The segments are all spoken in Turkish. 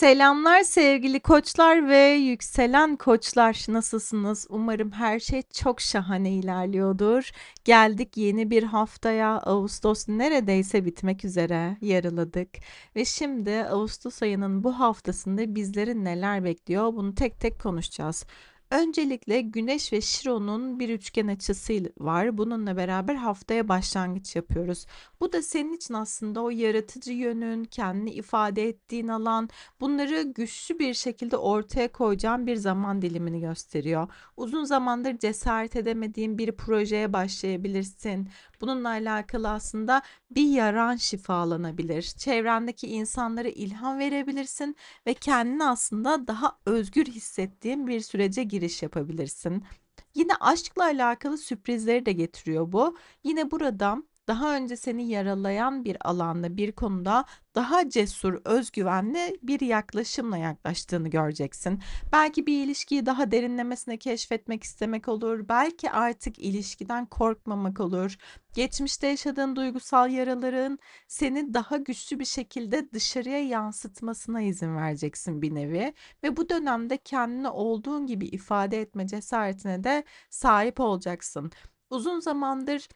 Selamlar sevgili koçlar ve yükselen koçlar. Nasılsınız? Umarım her şey çok şahane ilerliyordur. Geldik yeni bir haftaya. Ağustos neredeyse bitmek üzere. Yarıladık. Ve şimdi Ağustos ayının bu haftasında bizleri neler bekliyor? Bunu tek tek konuşacağız. Öncelikle Güneş ve Şiron'un bir üçgen açısı var. Bununla beraber haftaya başlangıç yapıyoruz. Bu da senin için aslında o yaratıcı yönün, kendini ifade ettiğin alan, bunları güçlü bir şekilde ortaya koyacağın bir zaman dilimini gösteriyor. Uzun zamandır cesaret edemediğin bir projeye başlayabilirsin. Bununla alakalı aslında bir yaran şifalanabilir. Çevrendeki insanlara ilham verebilirsin ve kendini aslında daha özgür hissettiğin bir sürece giriş yapabilirsin. Yine aşkla alakalı sürprizleri de getiriyor bu. Yine burada daha önce seni yaralayan bir alanda, bir konuda daha cesur, özgüvenli bir yaklaşımla yaklaştığını göreceksin. Belki bir ilişkiyi daha derinlemesine keşfetmek istemek olur. Belki artık ilişkiden korkmamak olur. Geçmişte yaşadığın duygusal yaraların seni daha güçlü bir şekilde dışarıya yansıtmasına izin vereceksin bir nevi ve bu dönemde kendini olduğun gibi ifade etme cesaretine de sahip olacaksın. Uzun zamandır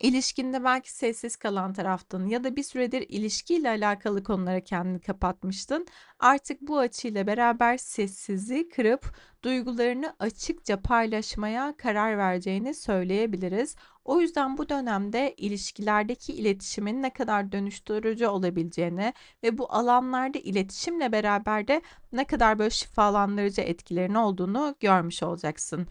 İlişkinde belki sessiz kalan taraftın ya da bir süredir ilişkiyle alakalı konulara kendini kapatmıştın. Artık bu açıyla beraber sessizliği kırıp duygularını açıkça paylaşmaya karar vereceğini söyleyebiliriz. O yüzden bu dönemde ilişkilerdeki iletişimin ne kadar dönüştürücü olabileceğini ve bu alanlarda iletişimle beraber de ne kadar böyle şifalandırıcı etkilerinin olduğunu görmüş olacaksın.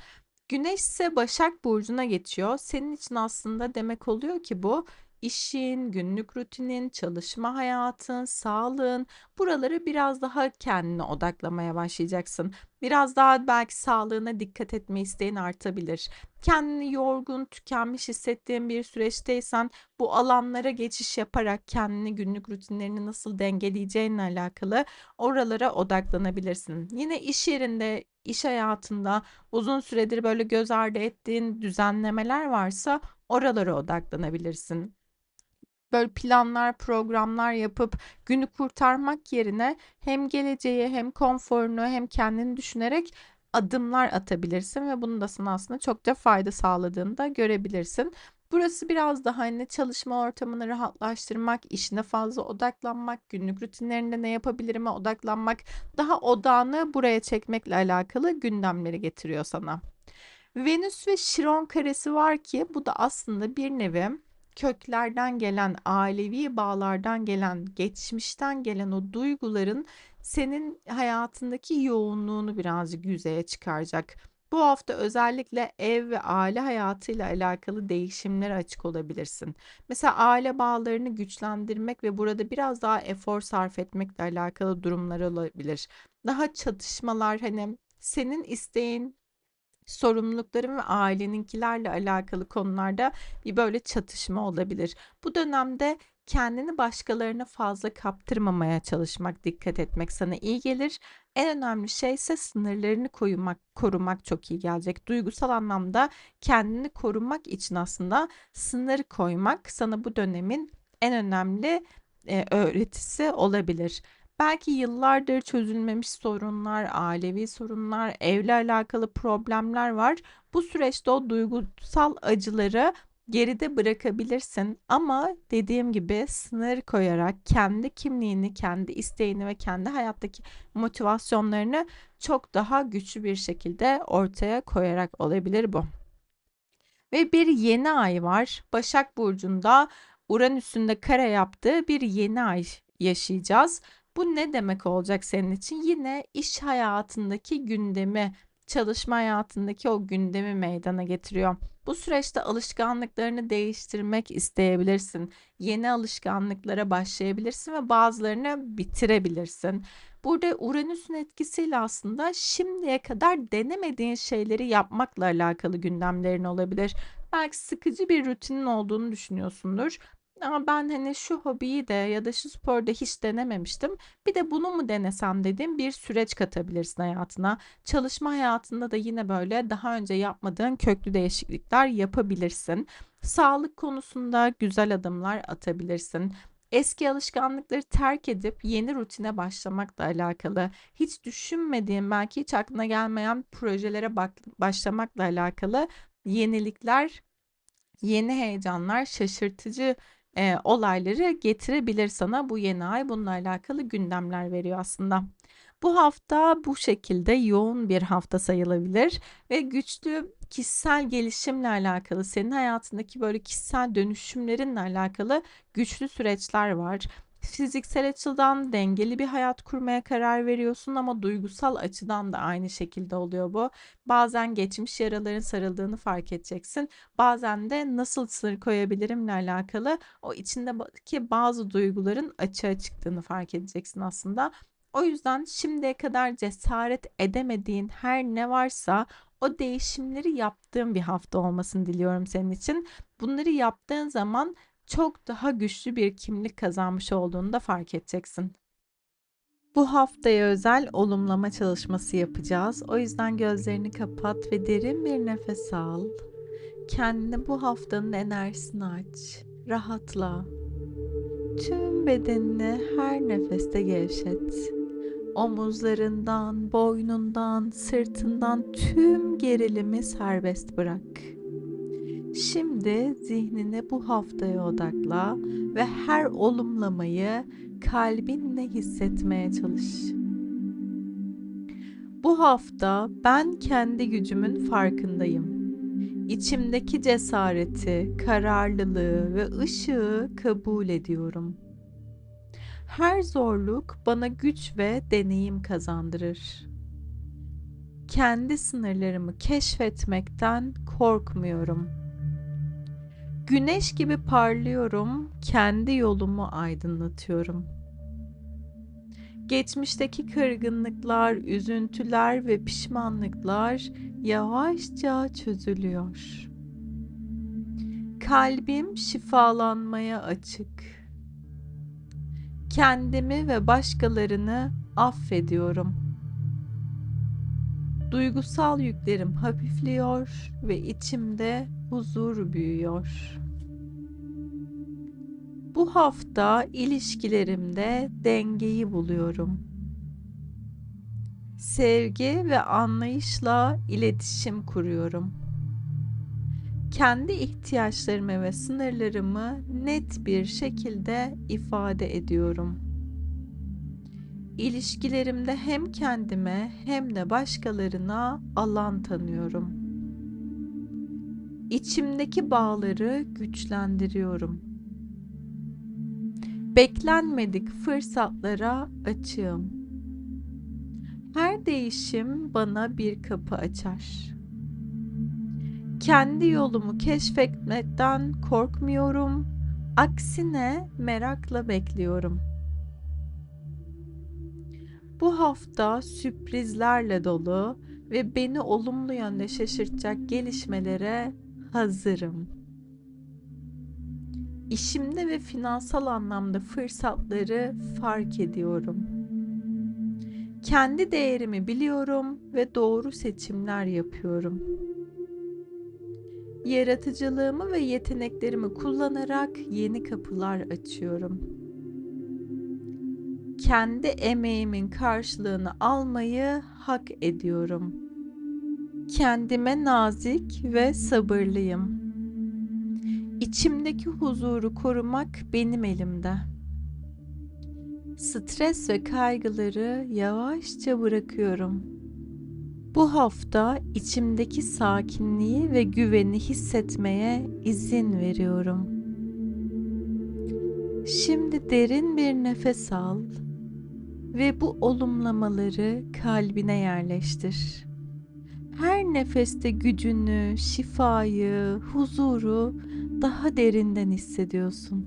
Güneş ise Başak Burcu'na geçiyor. Senin için aslında demek oluyor ki bu işin, günlük rutinin, çalışma hayatın, sağlığın buraları biraz daha kendine odaklamaya başlayacaksın. Biraz daha belki sağlığına dikkat etme isteğin artabilir. Kendini yorgun, tükenmiş hissettiğin bir süreçteysen bu alanlara geçiş yaparak kendini günlük rutinlerini nasıl dengeleyeceğinle alakalı oralara odaklanabilirsin. Yine iş yerinde, iş hayatında uzun süredir böyle göz ardı ettiğin düzenlemeler varsa oralara odaklanabilirsin böyle planlar, programlar yapıp günü kurtarmak yerine hem geleceği hem konforunu hem kendini düşünerek adımlar atabilirsin ve bunun da sana aslında çok da fayda sağladığını da görebilirsin. Burası biraz daha hani çalışma ortamını rahatlaştırmak, işine fazla odaklanmak, günlük rutinlerinde ne yapabilirime odaklanmak, daha odağını buraya çekmekle alakalı gündemleri getiriyor sana. Venüs ve Şiron karesi var ki bu da aslında bir nevi köklerden gelen, ailevi bağlardan gelen, geçmişten gelen o duyguların senin hayatındaki yoğunluğunu birazcık yüzeye çıkaracak. Bu hafta özellikle ev ve aile hayatıyla alakalı değişimlere açık olabilirsin. Mesela aile bağlarını güçlendirmek ve burada biraz daha efor sarf etmekle alakalı durumlar olabilir. Daha çatışmalar hani senin isteğin sorumlulukların ve aileninkilerle alakalı konularda bir böyle çatışma olabilir. Bu dönemde kendini başkalarına fazla kaptırmamaya çalışmak, dikkat etmek sana iyi gelir. En önemli şey ise sınırlarını koymak, korumak çok iyi gelecek. Duygusal anlamda kendini korumak için aslında sınır koymak sana bu dönemin en önemli öğretisi olabilir. Belki yıllardır çözülmemiş sorunlar, ailevi sorunlar, evle alakalı problemler var. Bu süreçte o duygusal acıları geride bırakabilirsin ama dediğim gibi sınır koyarak kendi kimliğini, kendi isteğini ve kendi hayattaki motivasyonlarını çok daha güçlü bir şekilde ortaya koyarak olabilir bu. Ve bir yeni ay var. Başak Burcu'nda Uranüs'ün kare yaptığı bir yeni ay yaşayacağız. Bu ne demek olacak senin için? Yine iş hayatındaki gündemi, çalışma hayatındaki o gündemi meydana getiriyor. Bu süreçte alışkanlıklarını değiştirmek isteyebilirsin. Yeni alışkanlıklara başlayabilirsin ve bazılarını bitirebilirsin. Burada Uranüs'ün etkisiyle aslında şimdiye kadar denemediğin şeyleri yapmakla alakalı gündemlerin olabilir. Belki sıkıcı bir rutinin olduğunu düşünüyorsundur. Ama ben hani şu hobiyi de ya da şu sporda hiç denememiştim. Bir de bunu mu denesem dedim bir süreç katabilirsin hayatına. Çalışma hayatında da yine böyle daha önce yapmadığın köklü değişiklikler yapabilirsin. Sağlık konusunda güzel adımlar atabilirsin. Eski alışkanlıkları terk edip yeni rutine başlamakla alakalı, hiç düşünmediğin, belki hiç aklına gelmeyen projelere bak başlamakla alakalı yenilikler, yeni heyecanlar, şaşırtıcı, eee, olayları getirebilir sana bu yeni ay. Bununla alakalı gündemler veriyor aslında. Bu hafta bu şekilde yoğun bir hafta sayılabilir ve güçlü kişisel gelişimle alakalı, senin hayatındaki böyle kişisel dönüşümlerinle alakalı güçlü süreçler var. Fiziksel açıdan dengeli bir hayat kurmaya karar veriyorsun ama duygusal açıdan da aynı şekilde oluyor bu. Bazen geçmiş yaraların sarıldığını fark edeceksin. Bazen de nasıl sınır koyabilirimle alakalı o içindeki bazı duyguların açığa çıktığını fark edeceksin aslında. O yüzden şimdiye kadar cesaret edemediğin her ne varsa o değişimleri yaptığın bir hafta olmasını diliyorum senin için. Bunları yaptığın zaman çok daha güçlü bir kimlik kazanmış olduğunu da fark edeceksin. Bu haftaya özel olumlama çalışması yapacağız. O yüzden gözlerini kapat ve derin bir nefes al. Kendine bu haftanın enerjisini aç. Rahatla. Tüm bedenini her nefeste gevşet. Omuzlarından, boynundan, sırtından tüm gerilimi serbest bırak. Şimdi zihnine bu haftaya odakla ve her olumlamayı kalbinle hissetmeye çalış. Bu hafta ben kendi gücümün farkındayım. İçimdeki cesareti, kararlılığı ve ışığı kabul ediyorum.'' Her zorluk bana güç ve deneyim kazandırır. Kendi sınırlarımı keşfetmekten korkmuyorum. Güneş gibi parlıyorum, kendi yolumu aydınlatıyorum. Geçmişteki kırgınlıklar, üzüntüler ve pişmanlıklar yavaşça çözülüyor. Kalbim şifalanmaya açık kendimi ve başkalarını affediyorum. Duygusal yüklerim hafifliyor ve içimde huzur büyüyor. Bu hafta ilişkilerimde dengeyi buluyorum. Sevgi ve anlayışla iletişim kuruyorum. Kendi ihtiyaçlarımı ve sınırlarımı net bir şekilde ifade ediyorum. İlişkilerimde hem kendime hem de başkalarına alan tanıyorum. İçimdeki bağları güçlendiriyorum. Beklenmedik fırsatlara açığım. Her değişim bana bir kapı açar kendi yolumu keşfetmekten korkmuyorum. Aksine merakla bekliyorum. Bu hafta sürprizlerle dolu ve beni olumlu yönde şaşırtacak gelişmelere hazırım. İşimde ve finansal anlamda fırsatları fark ediyorum. Kendi değerimi biliyorum ve doğru seçimler yapıyorum yaratıcılığımı ve yeteneklerimi kullanarak yeni kapılar açıyorum. Kendi emeğimin karşılığını almayı hak ediyorum. Kendime nazik ve sabırlıyım. İçimdeki huzuru korumak benim elimde. Stres ve kaygıları yavaşça bırakıyorum.'' Bu hafta içimdeki sakinliği ve güveni hissetmeye izin veriyorum. Şimdi derin bir nefes al ve bu olumlamaları kalbine yerleştir. Her nefeste gücünü, şifayı, huzuru daha derinden hissediyorsun.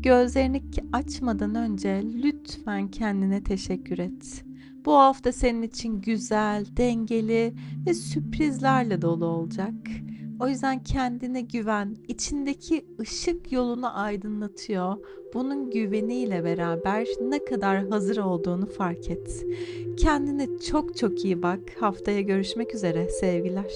Gözlerini açmadan önce lütfen kendine teşekkür et. Bu hafta senin için güzel, dengeli ve sürprizlerle dolu olacak. O yüzden kendine güven, içindeki ışık yolunu aydınlatıyor. Bunun güveniyle beraber ne kadar hazır olduğunu fark et. Kendine çok çok iyi bak. Haftaya görüşmek üzere. Sevgiler.